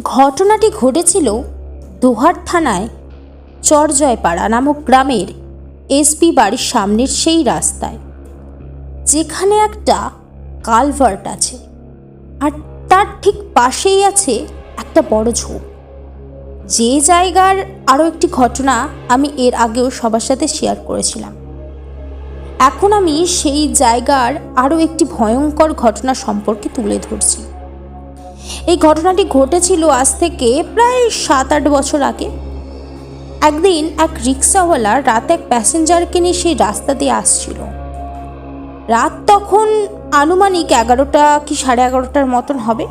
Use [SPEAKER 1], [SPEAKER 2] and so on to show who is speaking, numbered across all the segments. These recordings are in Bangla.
[SPEAKER 1] ঘটনাটি ঘটেছিল দোহার থানায় চরজয়পাড়া নামক গ্রামের এসপি বাড়ির সামনের সেই রাস্তায়, যেখানে একটা কালভার্ট আছে আর তার ঠিক পাশেই আছে একটা বড় ঝোপ। যে জায়গার আরও একটি ঘটনা আমি এর আগেও সবার সাথে শেয়ার করেছিলাম। এখন আমি সেই জায়গার আরও একটি ভয়ঙ্কর ঘটনা সম্পর্কে তুলে ধরছি। এই ঘটনাটি ঘটেছিল আজ থেকে প্রায় সাত আট বছর আগে। একদিন এক রিক্সাওয়ালা রাত এক প্যাসেঞ্জারকে নিয়ে সেই রাস্তা দিয়ে আসছিল। রাত তখন আনুমানিক এগারোটা কি সাড়ে এগারোটার মতন হবে।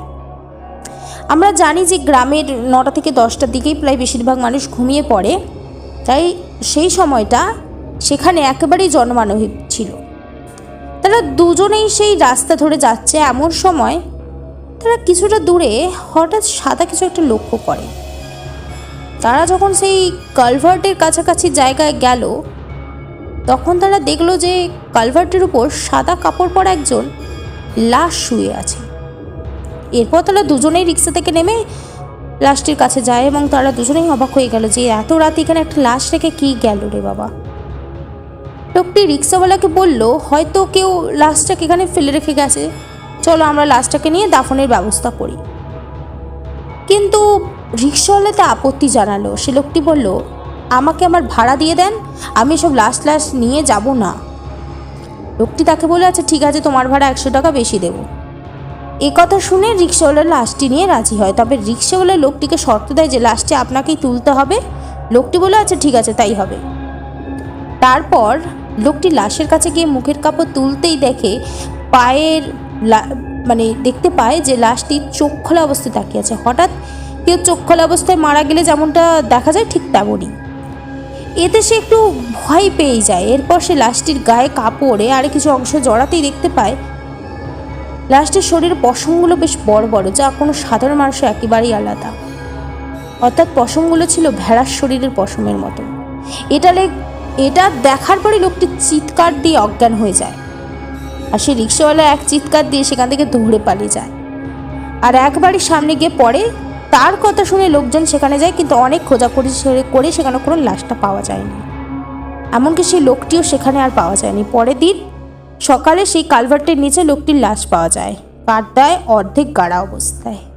[SPEAKER 1] আমরা জানি যে গ্রামের নটা থেকে দশটার দিকেই প্রায় বেশিরভাগ মানুষ ঘুমিয়ে পড়ে। তাই সেই সময়টা সেখানে একেবারেই জনমানবিক ছিল। তারা দুজনেই সেই রাস্তা ধরে যাচ্ছে এমন সময় তারা কিছুটা দূরে হঠাৎ সাদা কিছু একটা লক্ষ্য করে। তারা যখন সেই কালভার্টের কাছাকাছি জায়গায় গেল, তখন তারা দেখল যে কালভার্টের উপর সাদা কাপড় পরা একজন লাশ শুয়ে আছে। এরপর তারা দুজনেই রিক্সা থেকে নেমে লাশটির কাছে যায় এবং তারা দুজনেই অবাক হয়ে গেল যে এত রাত এখানে একটা লাশ রেখে কি গেল রে বাবা। লোকটি রিক্সাওয়ালাকে বলল, হয়তো কেউ লাশটাকে এখানে ফেলে রেখে গেছে। চলো আমরা লাশটাকে নিয়ে দাফনের ব্যবস্থা করি। কিন্তু রিক্সাওয়ালাতে আপত্তি জানালো। সে লোকটি বলল, আমাকে আমার ভাড়া দিয়ে দেন, আমি সব লাশ লাশ নিয়ে যাব না। লোকটি তাকে বলে আচ্ছা ঠিক আছে, তোমার ভাড়া একশো টাকা বেশি দেবো। এ কথা শুনে রিক্সাওয়ালা লাশটি নিয়ে রাজি হয়। তবে রিক্সাওয়ালা লোকটিকে শর্ত দেয় যে লাশটি আপনাকেই তুলতে হবে। লোকটি বলে আচ্ছা ঠিক আছে, তাই হবে। তারপর লোকটি লাশের কাছে গিয়ে মুখের কাপড় তুলতেই দেখে পায়ের মানে দেখতে পায় যে লাশটি চোখ খোলা অবস্থায় তাকিয়ে আছে। হঠাৎ কেউ চোখ খোলা অবস্থায় মারা গেলে যেমনটা দেখা যায়, ঠিক তেমনই। এতে সে একটু ভয় পেয়ে যায়। এরপর সে লাশটির গায়ে কাপড়ে আর কিছু অংশ জড়াতেই দেখতে পায়, লাশটির শরীরের পশমগুলো বেশ বড় বড়, যা কোনো সাধারণ মানুষের একেবারেই আলাদা। অর্থাৎ পশমগুলো ছিল ভেড়ার শরীরের পশমের মতো। এটা এটা দেখার পরে লোকটি চিৎকার দিয়ে অজ্ঞান হয়ে যায়। আর সে রিক্সাওয়ালা এক চিৎকার দিয়ে সেখান থেকে দৌড়ে পালিয়ে যায়। আর একবারই সামনে গিয়ে পড়ে, তার কথা শুনে লোকজন সেখানে যায়, কিন্তু অনেক খোঁজাখুঁজি করে সেখানে কোনো লাশটা পাওয়া যায়নি। এমনকি সেই লোকটিও সেখানে আর পাওয়া যায়নি। পরের দিন সকালে সেই কালভার্টের নিচে লোকটির লাশ পাওয়া যায়। কাঠদায় অর্ধেক গাড়া অবস্থায়।